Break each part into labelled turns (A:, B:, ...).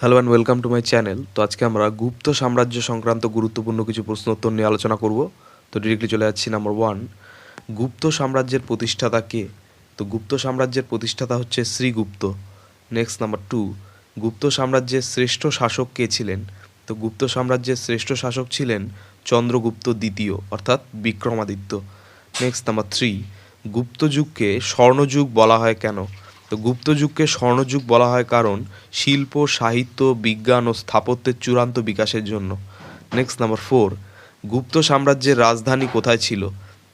A: Hello and welcome to my channel তো আজকে আমরা গুপ্ত সাম্রাজ্য সংক্রান্ত গুরুত্বপূর্ণ কিছু প্রশ্ন উত্তর নিয়ে আলোচনা করব। তো ডিরেক্টলি চলে যাচ্ছি নাম্বার ওয়ান গুপ্ত সাম্রাজ্যের প্রতিষ্ঠাতা কে? তো গুপ্ত সাম্রাজ্যের প্রতিষ্ঠাতা হচ্ছে Srigupta next number two Gupta সাম্রাজ্যের শ্রেষ্ঠ শাসক কে ছিলেন? তো গুপ্ত সাম্রাজ্যের শ্রেষ্ঠ শাসক ছিলেন চন্দ্রগুপ্ত দ্বিতীয়, অর্থাৎ Vikramaditya. Next number three Gupta যুগকে স্বর্ণযুগ বলা হয় কেন? তো গুপ্তযুগকে স্বর্ণযুগ বলা হয় কারণ শিল্প, সাহিত্য, বিজ্ঞান ও স্থাপত্যের চূড়ান্ত বিকাশের জন্য। নেক্সট নাম্বার ফোর গুপ্ত সাম্রাজ্যের রাজধানী কোথায় ছিল?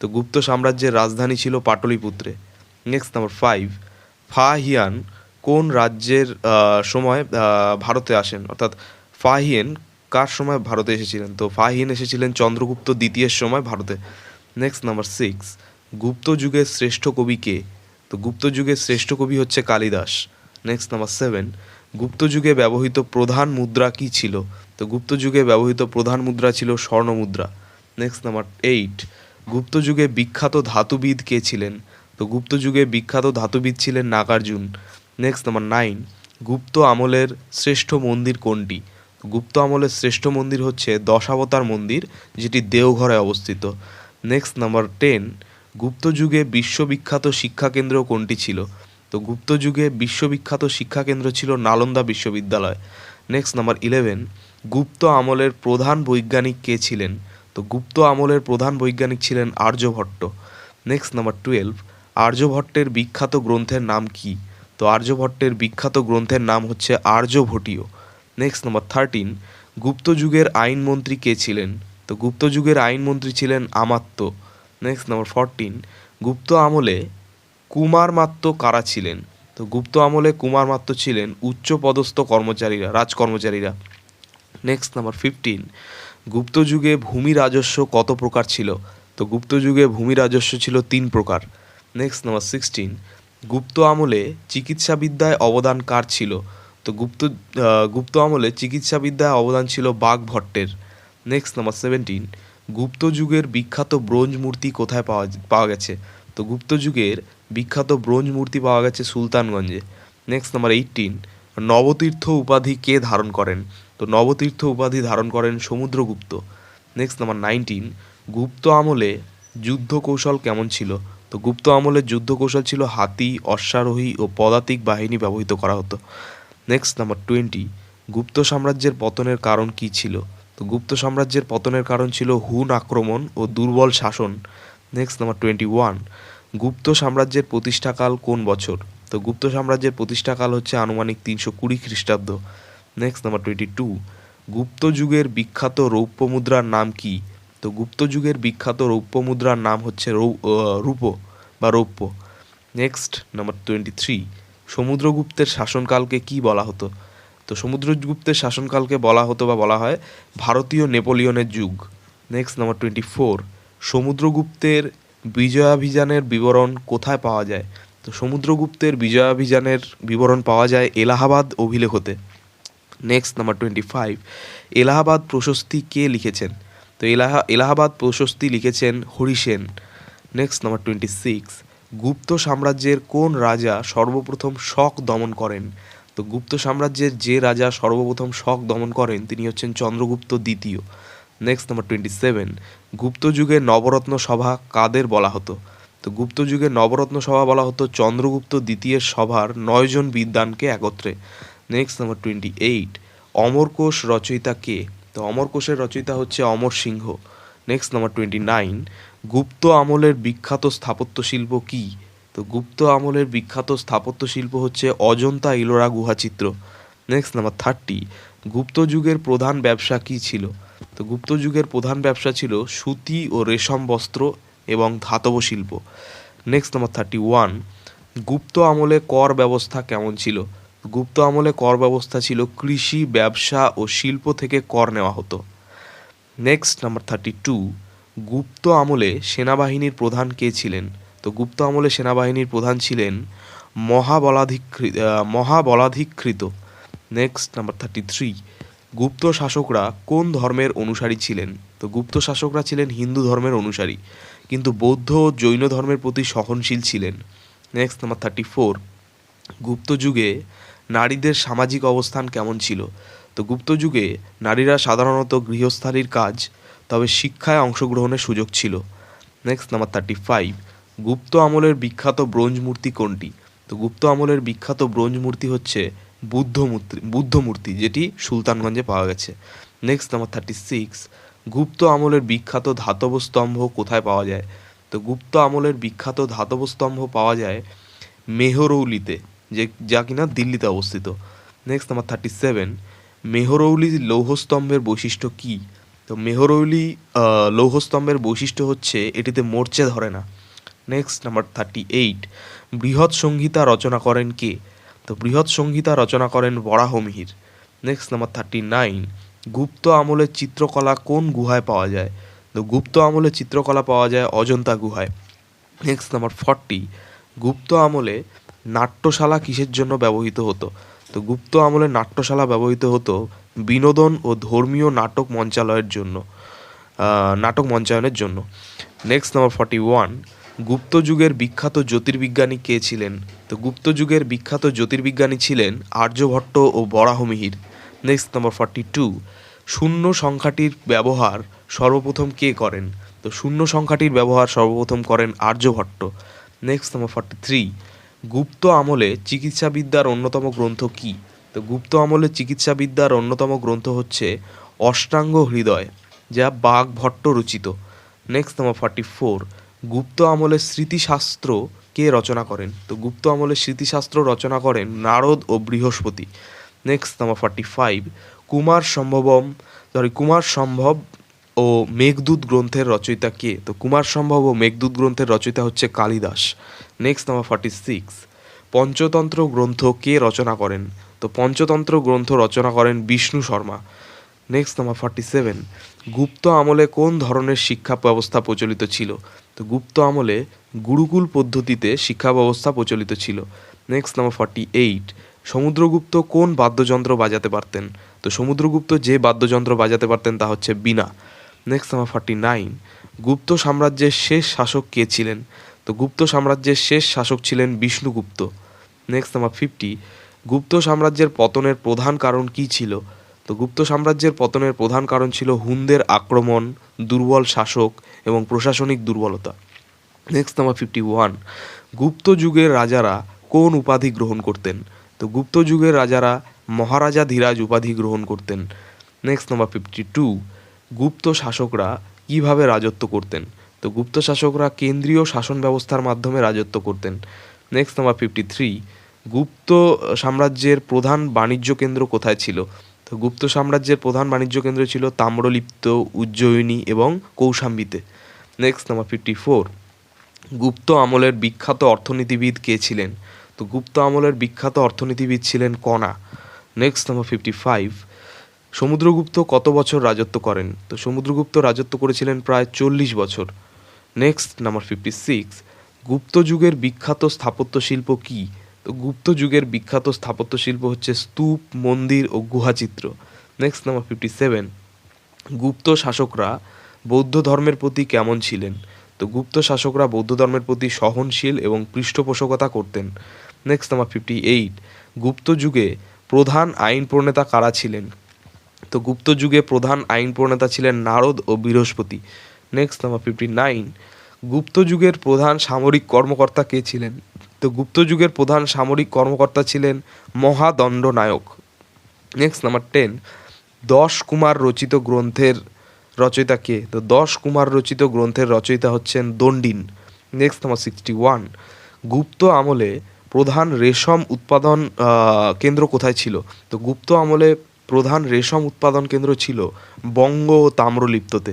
A: তো গুপ্ত সাম্রাজ্যের রাজধানী ছিল পাটলিপুত্রে। নেক্সট নাম্বার ফাইভ ফাহিয়ান কোন রাজ্যের সময় ভারতে আসেন? অর্থাৎ ফাহিয়েন কার সময় ভারতে এসেছিলেন? তো ফাহিয়েন এসেছিলেন চন্দ্রগুপ্ত দ্বিতীয়ের সময় ভারতে। নেক্সট নাম্বার সিক্স গুপ্ত যুগের শ্রেষ্ঠ কবি কে? তো গুপ্ত যুগের শ্রেষ্ঠ কবি হচ্ছে Kalidas. Next number seven Gupta যুগে ব্যবহৃত প্রধান মুদ্রা কি ছিল? তো গুপ্ত যুগে ব্যবহৃত প্রধান মুদ্রা ছিল স্বর্ণ মুদ্রা। নেক্সট নাম্বার এইট গুপ্ত যুগে বিখ্যাত ধাতুবিদ কে ছিলেন? তো গুপ্ত যুগে বিখ্যাত ধাতুবিদ ছিলেন Nagarjuna. Next number nine Gupta আমলের শ্রেষ্ঠ মন্দির কোনটি? গুপ্ত আমলের শ্রেষ্ঠ মন্দির হচ্ছে দশাবতার মন্দির, যেটি দেওঘরে অবস্থিত। নেক্সট নাম্বার টেন গুপ্ত যুগে বিশ্ববিখ্যাত শিক্ষাকেন্দ্র কোনটি ছিল? তো গুপ্ত যুগে বিশ্ববিখ্যাত শিক্ষাকেন্দ্র ছিল নালন্দা বিশ্ববিদ্যালয়। নেক্সট নাম্বার ইলেভেন গুপ্ত আমলের প্রধান বৈজ্ঞানিক কে ছিলেন? তো গুপ্ত আমলের প্রধান বৈজ্ঞানিক ছিলেন আর্যভট্ট নেক্সট নাম্বার টুয়েলভ আর্যভট্টের বিখ্যাত গ্রন্থের নাম কি? তো আর্যভট্টের বিখ্যাত গ্রন্থের নাম হচ্ছে Aryabhatiya next number thirteen Gupta যুগের আইনমন্ত্রী কে ছিলেন? তো গুপ্ত যুগের আইনমন্ত্রী ছিলেন আমাত্য। নেক্সট নাম্বার ফরটিন গুপ্ত আমলে কুমার মাত্র কারা ছিলেন? তো গুপ্ত আমলে কুমার মাত্র ছিলেন উচ্চপদস্থ কর্মচারীরা রাজকর্মচারীরা নেক্সট নাম্বার ফিফটিন গুপ্ত যুগে ভূমি রাজস্ব কত প্রকার ছিল? তো গুপ্ত যুগে ভূমি রাজস্ব ছিল তিন প্রকার। নেক্সট নাম্বার সিক্সটিন গুপ্ত আমলে চিকিৎসাবিদ্যায় অবদান কার ছিল? তো গুপ্ত গুপ্ত আমলে চিকিৎসাবিদ্যায় অবদান ছিল বাঘভট্টের নেক্সট নাম্বার সেভেন্টিন গুপ্ত যুগের বিখ্যাত ব্রোঞ্জ মূর্তি কোথায় পাওয়া পাওয়া গেছে? তো গুপ্ত যুগের বিখ্যাত ব্রোঞ্জ মূর্তি পাওয়া গেছে সুলতানগঞ্জে। নেক্সট নাম্বার এইটিন নবতীর্থ উপাধি কে ধারণ করেন? তো নবতীর্থ উপাধি ধারণ করেন Samudragupta. Next number nineteen Gupta আমলে যুদ্ধ কৌশল কেমন ছিল? তো গুপ্ত আমলে যুদ্ধ কৌশল ছিল হাতি, অশ্বারোহী ও পদাতিক বাহিনী ব্যবহৃত করা হতো। নেক্সট নাম্বার টোয়েন্টি গুপ্ত সাম্রাজ্যের পতনের কারণ কি ছিল? তো গুপ্ত সাম্রাজ্যের পতনের কারণ ছিল হুন আক্রমণ ও দুর্বল শাসন। Next number twenty one Gupta সাম্রাজ্যের প্রতিষ্ঠাকাল কোন বছর? তো গুপ্ত সাম্রাজ্যের প্রতিষ্ঠাকাল হচ্ছে আনুমানিক তিনশো কুড়ি খ্রিস্টাব্দ। Next number twenty two Gupta যুগের বিখ্যাত রৌপ্য মুদ্রার নাম কি? তো গুপ্ত যুগের বিখ্যাত রৌপ্য মুদ্রার নাম হচ্ছে রূপ বা রৌপ্য। নেক্সট নাম্বার টোয়েন্টি থ্রি সমুদ্রগুপ্তের শাসনকালকে কি বলা হতো? তো সমুদ্রগুপ্তের শাসনকালকে বলা হতো বা বলা হয় ভারতীয় নেপোলিয়নের যুগ। নেক্সট নাম্বার টোয়েন্টি ফোর সমুদ্রগুপ্তের বিজয়াভিযানের বিবরণ কোথায় পাওয়া যায়? তো সমুদ্রগুপ্তের বিজয়াভিযানের বিবরণ পাওয়া যায় Allahabad অভিলেখতে next number twenty five Allahabad প্রশস্তি কে লিখেছেন? তো এলাহা, এলাহাবাদ প্রশস্তি লিখেছেন Harisena. Next number twenty six Gupta সাম্রাজ্যের কোন রাজা সর্বপ্রথম শক দমন করেন? তো গুপ্ত সাম্রাজ্যের যে রাজা সর্বপ্রথম শক দমন করেন, তিনি হচ্ছেন চন্দ্রগুপ্ত দ্বিতীয়। Next number twenty seven Gupta যুগে নবরত্ন সভা কাদের বলা হতো? তো গুপ্ত যুগে নবরত্ন সভা বলা হতো চন্দ্রগুপ্ত দ্বিতীয়ের সভার নয়জন বিদ্বানকে একত্রে। Next number twenty eight Amarkosh রচয়িতা কে? তো অমরকোষের রচয়িতা হচ্ছে Amar Singha. Next number twenty nine Gupta আমলের বিখ্যাত স্থাপত্য শিল্প কি? তো গুপ্ত আমলের বিখ্যাত স্থাপত্য শিল্প হচ্ছে অজন্তা ইলোরা গুহাচিত্র নেক্সট নাম্বার থার্টি গুপ্ত যুগের প্রধান ব্যবসা কি ছিল? তো গুপ্ত যুগের প্রধান ব্যবসা ছিল সুতি ও রেশম বস্ত্র এবং ধাতব শিল্প। Next number thirty one Gupta আমলে কর ব্যবস্থা কেমন ছিল? গুপ্ত আমলে কর ব্যবস্থা ছিল কৃষি, ব্যবসা ও শিল্প থেকে কর নেওয়া হতো। Next number thirty two Gupta আমলে সেনাবাহিনীর প্রধান কে ছিলেন? তো গুপ্ত আমলে সেনাবাহিনীর প্রধান ছিলেন মহাবলাধিকৃত মহাবলাধিকৃত। Next number thirty three Gupta শাসকরা কোন ধর্মের অনুসারী ছিলেন? তো গুপ্ত শাসকরা ছিলেন হিন্দু ধর্মের অনুসারী, কিন্তু বৌদ্ধ ও জৈন ধর্মের প্রতি সহনশীল ছিলেন। Next number thirty four Gupta যুগে নারীদের সামাজিক অবস্থান কেমন ছিল? তো গুপ্ত যুগে নারীরা সাধারণত গৃহস্থালির কাজ, তবে শিক্ষায় অংশগ্রহণের সুযোগ ছিল। Next number thirty five Gupta আমলের বিখ্যাত ব্রোঞ্জ মূর্তি কোনটি? তো গুপ্ত আমলের বিখ্যাত ব্রোঞ্জ মূর্তি হচ্ছে বুদ্ধ মূর্তি বুদ্ধ মূর্তি, যেটি সুলতানগঞ্জে পাওয়া গেছে। Next number thirty six Gupta আমলের বিখ্যাত ধাতব স্তম্ভ কোথায় পাওয়া যায়? তো গুপ্ত আমলের বিখ্যাত ধাতব স্তম্ভ পাওয়া যায় মেহরৌলিতে, যে, যা কিনা দিল্লিতে অবস্থিত। Next number thirty seven Mehrauli লৌহস্তম্ভের বৈশিষ্ট্য কী? তো মেহরৌলি লৌহস্তম্ভের বৈশিষ্ট্য হচ্ছে এটিতে মরচে ধরে না। নেক্সট নাম্বার থার্টি এইট বৃহৎ সংহিতা রচনা করেন কে? তো বৃহৎ সংহিতা রচনা করেন Varahamihira next number thirty nine Gupta আমলের চিত্রকলা কোন গুহায় পাওয়া যায়? তো গুপ্ত আমলে চিত্রকলা পাওয়া যায় অজন্তা গুহায়। নেক্সট নাম্বার ফর্টি গুপ্ত আমলে নাট্যশালা কিসের জন্য ব্যবহৃত হতো? তো গুপ্ত আমলে নাট্যশালা ব্যবহৃত হতো বিনোদন ও ধর্মীয় নাটক মঞ্চালয়ের জন্য নাটক মঞ্চায়নের জন্য। Next number forty one Gupta যুগের বিখ্যাত জ্যোতির্বিজ্ঞানী কে ছিলেন? তো গুপ্ত যুগের বিখ্যাত জ্যোতির্বিজ্ঞানী ছিলেন আর্যভট্ট ও Varahamihira next number forty two শূন্য সংখ্যাটির ব্যবহার সর্বপ্রথম কে করেন? তো শূন্য সংখ্যাটির ব্যবহার সর্বপ্রথম করেন Aryabhata. Next number forty three Gupta আমলে চিকিৎসাবিদ্যার অন্যতম গ্রন্থ কি? তো গুপ্ত আমলে চিকিৎসাবিদ্যার অন্যতম গ্রন্থ হচ্ছে অষ্টাঙ্গ হৃদয়, যা বাঘ ভট্ট রচিত। Next number forty four Gupta আমলের স্মৃতিশাস্ত্র কে রচনা করেন? তো গুপ্ত আমলের স্মৃতিশাস্ত্র রচনা করেন নারদ ও Brihaspati. Next number forty five Kumarasambhavam sorry Kumarasambhava ও মেঘদূত গ্রন্থের রচয়িতা কে? তো কুমার সম্ভব ও মেঘদূত গ্রন্থের রচয়িতা হচ্ছে Kalidas. Next number forty six Panchatantra গ্রন্থ কে রচনা করেন? তো পঞ্চতন্ত্র গ্রন্থ রচনা করেন Vishnu Sharma. Next number forty seven Gupta আমলে কোন ধরনের শিক্ষা ব্যবস্থা প্রচলিত ছিল? তো গুপ্ত আমলে গুরুকুল পদ্ধতিতে শিক্ষা ব্যবস্থা প্রচলিত ছিল। Next number forty eight Samudragupta কোন বাদ্যযন্ত্র বাজাতে পারতেন? তো সমুদ্রগুপ্ত যে বাদ্যযন্ত্র বাজাতে পারতেন তা হচ্ছে veena. Next number forty nine Gupta সাম্রাজ্যের শেষ শাসক কে ছিলেন? তো গুপ্ত সাম্রাজ্যের শেষ শাসক ছিলেন Vishnugupta. Next number fifty Gupta সাম্রাজ্যের পতনের প্রধান কারণ কি ছিল? তো গুপ্ত সাম্রাজ্যের পতনের প্রধান কারণ ছিল হুনদের আক্রমণ, দুর্বল শাসক এবং প্রশাসনিক দুর্বলতা। Next number fifty one Gupta যুগের রাজারা কোন উপাধি গ্রহণ করতেন? তো গুপ্ত যুগের রাজারা মহারাজা ধীরাজ উপাধি গ্রহণ করতেন। Next number fifty two Gupta শাসকরা কীভাবে রাজত্ব করতেন? তো গুপ্ত শাসকরা কেন্দ্রীয় শাসন ব্যবস্থার মাধ্যমে রাজত্ব করতেন। Next number fifty three Gupta সাম্রাজ্যের প্রধান বাণিজ্য কেন্দ্র কোথায় ছিল? তো গুপ্ত সাম্রাজ্যের প্রধান বাণিজ্য কেন্দ্র ছিল তাম্রলিপ্ত, উজ্জয়িনী এবং কৌশাম্বিতে। Next number fifty four Gupta আমলের বিখ্যাত অর্থনীতিবিদ কে ছিলেন? তো গুপ্ত আমলের বিখ্যাত অর্থনীতিবিদ ছিলেন Kana. Next number fifty five Samudragupta কত বছর রাজত্ব করেন? তো সমুদ্রগুপ্ত রাজত্ব করেছিলেন প্রায় চল্লিশ বছর। Next number fifty six Gupta যুগের বিখ্যাত স্থাপত্য শিল্প কী? তো গুপ্ত যুগের বিখ্যাত স্থাপত্য শিল্প হচ্ছে স্তূপ, মন্দির ও গুহাচিত্র। Next number fifty seven Gupta শাসকরা বৌদ্ধ ধর্মের প্রতি কেমন ছিলেন? তো গুপ্ত শাসকরা বৌদ্ধ ধর্মের প্রতি সহনশীল এবং পৃষ্ঠপোষকতা করতেন। Next number fifty eight Gupta যুগে প্রধান আইন প্রণেতা কারা ছিলেন? তো গুপ্ত যুগে প্রধান আইন প্রণেতা ছিলেন নারদ ও Brihaspati. Next number fifty nine Gupta যুগের প্রধান সামরিক কর্মকর্তা কে ছিলেন? তো গুপ্ত যুগের প্রধান সামরিক কর্মকর্তা ছিলেন মহাদণ্ডনায়ক। নেক্সট নাম্বার টেন দশ কুমার রচিত গ্রন্থের রচয়িতা কে? তো দশ কুমার রচিত গ্রন্থের রচয়িতা হচ্ছেন Dandin. Next number sixty one Gupta আমলে প্রধান রেশম উৎপাদন কেন্দ্র কোথায় ছিল? তো গুপ্ত আমলে প্রধান রেশম উৎপাদন কেন্দ্র ছিল বঙ্গ ও তাম্রলিপ্ততে।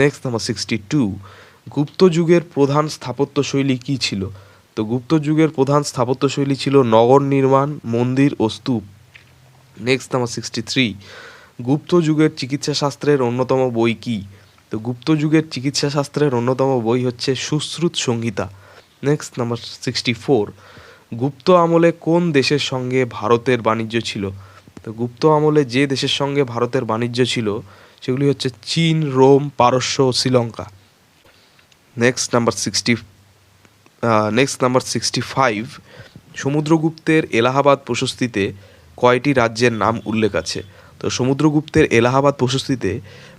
A: Next number sixty two Gupta যুগের প্রধান স্থাপত্যশৈলী কী ছিল? তো গুপ্ত যুগের প্রধান স্থাপত্যশৈলী ছিল নগর নির্মাণ, মন্দির ও স্তূপ। Next number sixty three Gupta যুগের চিকিৎসাশাস্ত্রের অন্যতম বই কি? তো গুপ্ত যুগের চিকিৎসা শাস্ত্রের অন্যতম বই হচ্ছে Sushruta Samhita next number sixty four Gupta আমলে কোন দেশের সঙ্গে ভারতের বাণিজ্য ছিল? তো গুপ্ত আমলে যে দেশের সঙ্গে ভারতের বাণিজ্য ছিল, সেগুলি হচ্ছে চীন, রোম, পারস্য ও Sri Lanka. Next number sixty next number sixty five সমুদ্রগুপ্তের Allahabad প্রশস্তিতে কয়টি রাজ্যের নাম উল্লেখ আছে? তো সমুদ্রগুপ্তের এলাহাবাদ প্রশস্তিতে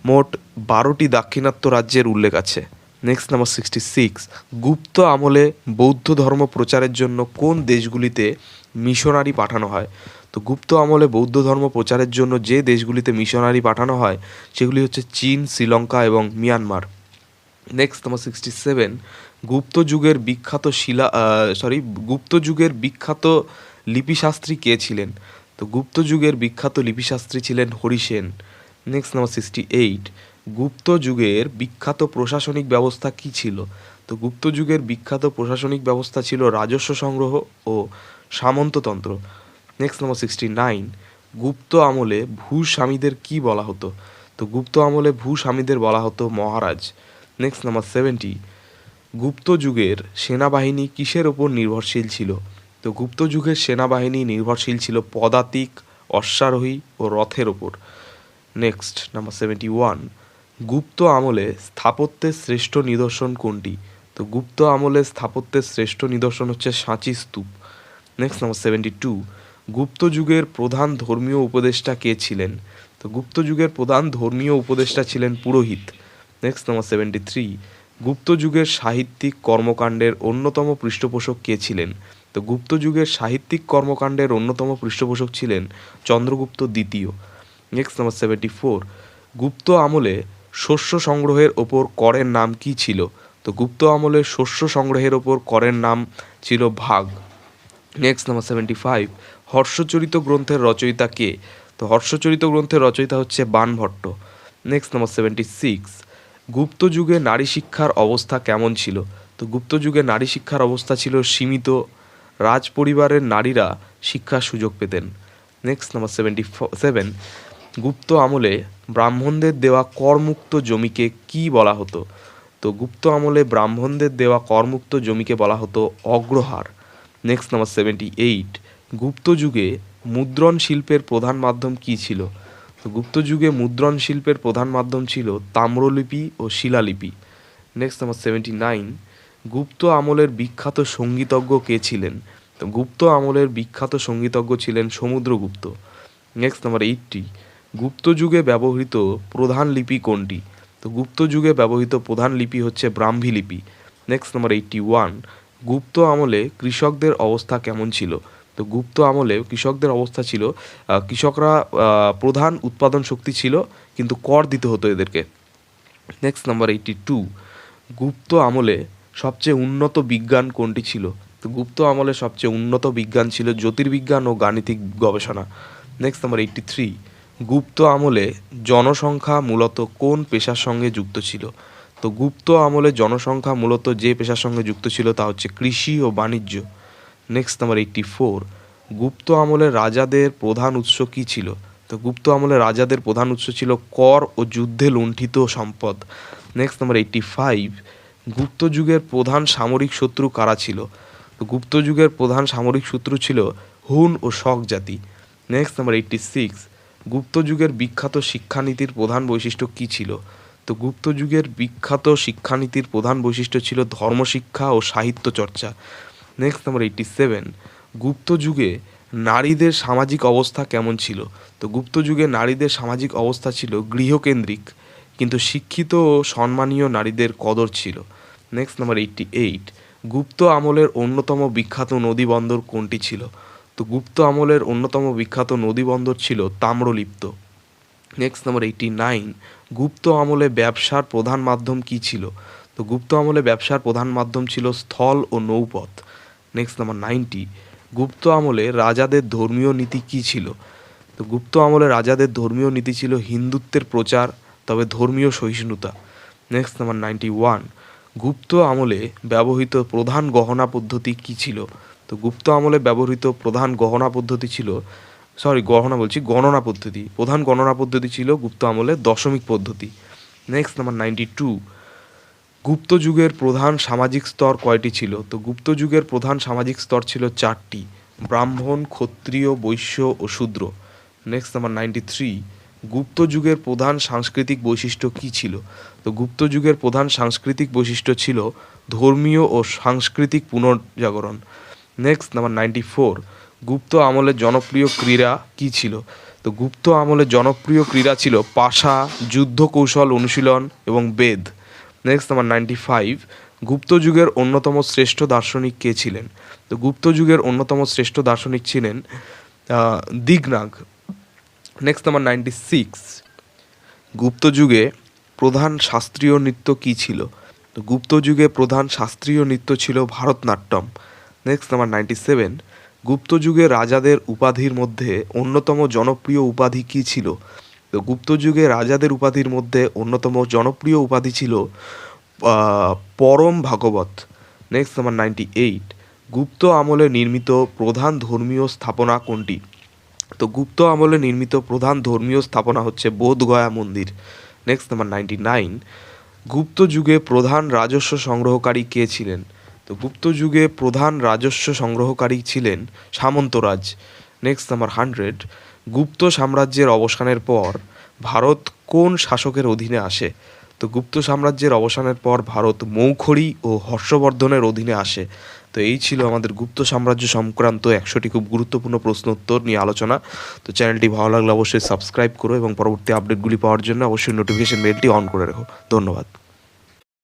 A: মোট বারোটি দাক্ষিণাত্য রাজ্যের উল্লেখ আছে। Next number sixty six Gupta আমলে বৌদ্ধ ধর্ম প্রচারের জন্য কোন দেশগুলিতে মিশনারি পাঠানো হয়? তো গুপ্ত আমলে বৌদ্ধ ধর্ম প্রচারের জন্য যে দেশগুলিতে মিশনারি পাঠানো হয়, সেগুলি হচ্ছে চীন, শ্রীলঙ্কা এবং Myanmar. Next number sixty seven Gupta যুগের বিখ্যাত শিলা সরি গুপ্ত যুগের বিখ্যাত লিপিশাস্ত্রী কে ছিলেন? তো গুপ্ত যুগের বিখ্যাত লিপিশাস্ত্রী ছিলেন Harisena next number sixty eight Gupta যুগের বিখ্যাত প্রশাসনিক ব্যবস্থা কি ছিল? তো গুপ্ত যুগের বিখ্যাত প্রশাসনিক ব্যবস্থা ছিল রাজস্ব সংগ্রহ ও সামন্ততন্ত্র। Next number sixty nine Gupta আমলে ভূস্বামীদের কি বলা হতো? তো গুপ্ত আমলে ভূস্বামীদের বলা হতো মহারাজ। নেক্সট নাম্বার সেভেন্টি গুপ্ত যুগের সেনাবাহিনী কিসের ওপর নির্ভরশীল ছিল? তো গুপ্ত যুগের সেনাবাহিনী নির্ভরশীল ছিল পদাতিক, অশ্বারোহী ও রথের ওপর। Next number seventy one Gupta আমলে স্থাপত্যের শ্রেষ্ঠ নিদর্শন কোনটি? তো গুপ্ত আমলে স্থাপত্যের শ্রেষ্ঠ নিদর্শন হচ্ছে সাঁচি stupa. Next number seventy two Gupta যুগের প্রধান ধর্মীয় উপদেষ্টা কে ছিলেন? তো গুপ্ত যুগের প্রধান ধর্মীয় উপদেষ্টা ছিলেন পুরোহিত। Next number seventy three Gupta যুগের সাহিত্যিক কর্মকাণ্ডের অন্যতম পৃষ্ঠপোষক কে ছিলেন? তো গুপ্ত যুগের সাহিত্যিক কর্মকাণ্ডের অন্যতম পৃষ্ঠপোষক ছিলেন চন্দ্রগুপ্ত দ্বিতীয়। Next number seventy four Gupta আমলে শস্য সংগ্রহের ওপর করের নাম কি ছিল? তো গুপ্ত আমলে শস্য সংগ্রহের ওপর করের নাম ছিল ভাগ। Next number seventy five Harshacharita গ্রন্থের রচয়িতা কে? তো হর্ষচরিত গ্রন্থের রচয়িতা হচ্ছে Banabhatta next number seventy six Gupta যুগে নারী শিক্ষার অবস্থা কেমন ছিল? তো গুপ্ত যুগে নারী শিক্ষার অবস্থা ছিল সীমিত রাজ পরিবারের নারীরা শিক্ষার সুযোগ পেতেন। Next number seventy seven Gupta আমলে ব্রাহ্মণদের দেওয়া করমুক্ত জমিকে কি বলা হতো? তো গুপ্ত আমলে ব্রাহ্মণদের দেওয়া করমুক্ত জমিকে বলা হতো agrahara. Next number seventy eight Gupta যুগে মুদ্রণ শিল্পের প্রধান মাধ্যম কী ছিল? তো গুপ্ত যুগে মুদ্রণ শিল্পের প্রধান মাধ্যম ছিল তাম্রলিপি ও শিলালিপি। Next number seventy nine Gupta আমলের বিখ্যাত সঙ্গীতজ্ঞ কে ছিলেন? তো গুপ্ত আমলের বিখ্যাত সঙ্গীতজ্ঞ ছিলেন Samudragupta. Next number eighty Gupta যুগে ব্যবহৃত প্রধান লিপি কোনটি? তো গুপ্ত যুগে ব্যবহৃত প্রধান লিপি হচ্ছে ব্রাহ্মী লিপি। Next number eighty one Gupta আমলে কৃষকদের অবস্থা কেমন ছিল? তো গুপ্ত আমলে কৃষকদের অবস্থা ছিল কৃষকরা প্রধান উৎপাদন শক্তি ছিল, কিন্তু কর দিতে হতো এদেরকে। Next number eighty two Gupta আমলে সবচেয়ে উন্নত বিজ্ঞান কোনটি ছিল? তো গুপ্ত আমলে সবচেয়ে উন্নত বিজ্ঞান ছিল জ্যোতির্বিজ্ঞান ও গাণিতিক গবেষণা। Next number eighty three Gupta আমলে জনসংখ্যা মূলত কোন পেশার সঙ্গে যুক্ত ছিল? তো গুপ্ত আমলে জনসংখ্যা মূলত যে পেশার সঙ্গে যুক্ত ছিল তা হচ্ছে কৃষি ও বাণিজ্য। Next number eighty four Gupta আমলে রাজাদের প্রধান উৎস কী ছিল? তো গুপ্ত আমলে রাজাদের প্রধান উৎস ছিল কর ও যুদ্ধে লুণ্ঠিত সম্পদ। Next number eighty five Gupta যুগের প্রধান সামরিক শত্রু কারা ছিল? তো গুপ্ত যুগের প্রধান সামরিক শত্রু ছিল হুন ও শক জাতি। Next number eighty six Gupta যুগের বিখ্যাত শিক্ষানীতির প্রধান বৈশিষ্ট্য কী ছিল? তো গুপ্ত যুগের বিখ্যাত শিক্ষানীতির প্রধান বৈশিষ্ট্য ছিল ধর্মশিক্ষা ও সাহিত্য চর্চা। Next number eighty seven Gupta যুগে নারীদের সামাজিক অবস্থা কেমন ছিল? তো গুপ্ত যুগে নারীদের সামাজিক অবস্থা ছিল গৃহকেন্দ্রিক, কিন্তু শিক্ষিত ও সম্মানীয় নারীদের কদর ছিল। Next number eighty eight Gupta আমলের অন্যতম বিখ্যাত নদীবন্দর কোনটি ছিল? তো গুপ্ত আমলের অন্যতম বিখ্যাত নদীবন্দর ছিল Tamralipta. Next number eighty nine Gupta আমলে ব্যবসার প্রধান মাধ্যম কী ছিল? তো গুপ্ত আমলে ব্যবসার প্রধান মাধ্যম ছিল স্থল ও নৌপথ। নেক্সট নাম্বার নাইনটি গুপ্ত আমলে রাজাদের ধর্মীয় নীতি কী ছিল? তো গুপ্ত আমলে রাজাদের ধর্মীয় নীতি ছিল হিন্দুত্বের প্রচার, তবে ধর্মীয় সহিষ্ণুতা। Next number ninety one Gupta আমলে ব্যবহৃত প্রধান গহনা পদ্ধতি কী ছিল? তো গুপ্ত আমলে ব্যবহৃত প্রধান গহনা পদ্ধতি ছিল সরি গহনা বলছি, গণনা পদ্ধতি। প্রধান গণনা পদ্ধতি ছিল গুপ্ত আমলে দশমিক পদ্ধতি। Next number ninety two Gupta যুগের প্রধান সামাজিক স্তর কয়টি ছিল? তো গুপ্ত যুগের প্রধান সামাজিক স্তর ছিল চারটি, ব্রাহ্মণ, ক্ষত্রিয়, বৈশ্য ও Shudra. Next number ninety three Gupta যুগের প্রধান সাংস্কৃতিক বৈশিষ্ট্য কী ছিল? তো গুপ্ত যুগের প্রধান সাংস্কৃতিক বৈশিষ্ট্য ছিল ধর্মীয় ও সাংস্কৃতিক পুনর্জাগরণ। Next number ninety four Gupta আমলের জনপ্রিয় ক্রীড়া কী ছিল? তো গুপ্ত আমলের জনপ্রিয় ক্রীড়া ছিল পাশা যুদ্ধ কৌশল অনুশীলন এবং Veda. Next number ninety five Gupta যুগের অন্যতম শ্রেষ্ঠ দার্শনিক কে ছিলেন? তো গুপ্ত যুগের অন্যতম শ্রেষ্ঠ দার্শনিক ছিলেন Dignaga. Next number ninety six Gupta যুগে প্রধান শাস্ত্রীয় নৃত্য কী ছিল? তো গুপ্ত যুগে প্রধান শাস্ত্রীয় নৃত্য ছিল Bharatanatyam. Next number ninety seven Gupta যুগে রাজাদের উপাধির মধ্যে অন্যতম জনপ্রিয় উপাধি কী ছিল? তো গুপ্ত যুগে রাজাদের উপাধির মধ্যে অন্যতম জনপ্রিয় উপাধি ছিল Parama Bhagavata. Next number ninety eight Gupta আমলে নির্মিত প্রধান ধর্মীয় স্থাপনা কোনটি? তো গুপ্ত আমলে নির্মিত প্রধান ধর্মীয় স্থাপনা হচ্ছে বোধগয়া মন্দির। Next number ninety nine Gupta যুগে প্রধান রাজস্ব সংগ্রহকারী কে ছিলেন? তো গুপ্ত যুগে প্রধান রাজস্ব সংগ্রহকারী ছিলেন সামন্তরাজ নেক্সট নাম্বার হান্ড্রেড গুপ্ত সাম্রাজ্যের অবসানের পর ভারত কোন শাসকের অধীনে আসে? তো গুপ্ত সাম্রাজ্যের অবসানের পর ভারত মৌখড়ী ও হর্ষবর্ধনের অধীনে আসে। তো এই ছিল আমাদের গুপ্ত সাম্রাজ্য সংক্রান্ত একশোটি খুব গুরুত্বপূর্ণ প্রশ্ন উত্তর নিয়ে আলোচনা। তো চ্যানেলটি ভালো লাগলে অবশ্যই সাবস্ক্রাইব করো এবং পরবর্তী আপডেটগুলি পাওয়ার জন্য অবশ্যই নোটিফিকেশন বেলটি অন করে রেখো। ধন্যবাদ।